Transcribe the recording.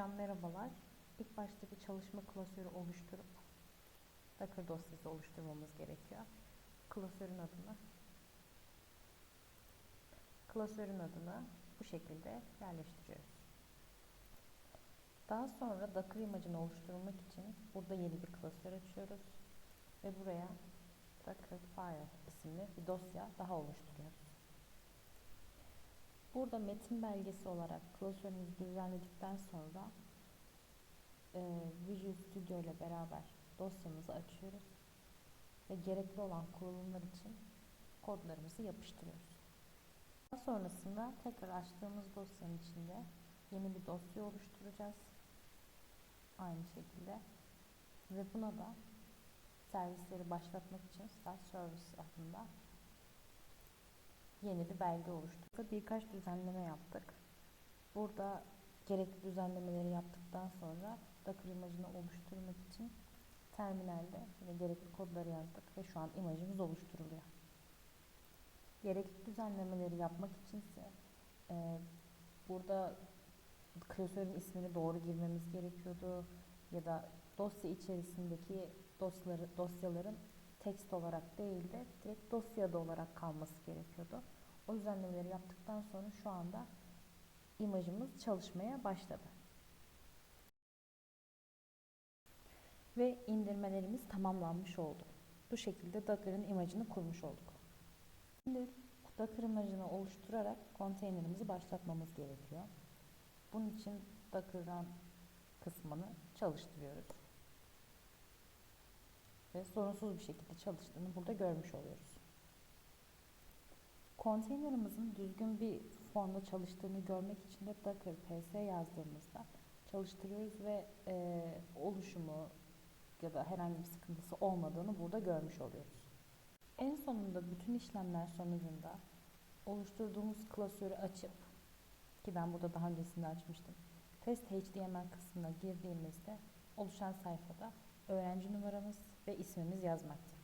Hocam merhabalar. İlk başta bir çalışma klasörü oluşturup Docker dosyası oluşturmamız gerekiyor. Klasörün adını klasörün adını bu şekilde yerleştiriyoruz. Daha sonra Docker imajını oluşturmak için burada yeni bir klasör açıyoruz ve buraya Docker File isimli bir dosya daha oluşturuyoruz. Burada metin belgesi olarak klasörümüzü düzenledikten sonra e, Visual Studio ile beraber dosyamızı açıyoruz ve gerekli olan kurulumlar için kodlarımızı yapıştırıyoruz. Daha sonrasında tekrar açtığımız dosyanın içinde yeni bir dosya oluşturacağız. Aynı şekilde ve buna da servisleri başlatmak için Start Service adında yeni bir belge oluşturduk. Birkaç düzenleme yaptık. Burada gerekli düzenlemeleri yaptıktan sonra Docker imajını oluşturmak için terminalde yine gerekli kodları yazdık ve şu an imajımız oluşturuluyor. Gerekli düzenlemeleri yapmak içinse e, burada klasörün ismini doğru girmemiz gerekiyordu ya da dosya içerisindeki dosyaları, dosyaların tekst olarak değil de direkt dosyada olarak kalması gerekiyordu. O düzenlemeleri yaptıktan sonra şu anda imajımız çalışmaya başladı. Ve indirmelerimiz tamamlanmış oldu. Bu şekilde Docker'ın imajını kurmuş olduk. Şimdi Docker imajını oluşturarak konteynerimizi başlatmamız gerekiyor. Bunun için Docker kısmını çalıştırıyoruz. Ve sorunsuz bir şekilde çalıştığını burada görmüş oluyoruz. Konteynerimizin düzgün bir formda çalıştığını görmek için de Docker ps yazdığımızda çalıştırıyoruz ve e, oluşumu ya da herhangi bir sıkıntısı olmadığını burada görmüş oluyoruz. En sonunda bütün işlemler sonucunda oluşturduğumuz klasörü açıp ki ben burada daha öncesinde açmıştım. Test HTML kısmına girdiğimizde oluşan sayfada öğrenci numaramız ve ismimiz yazmakta.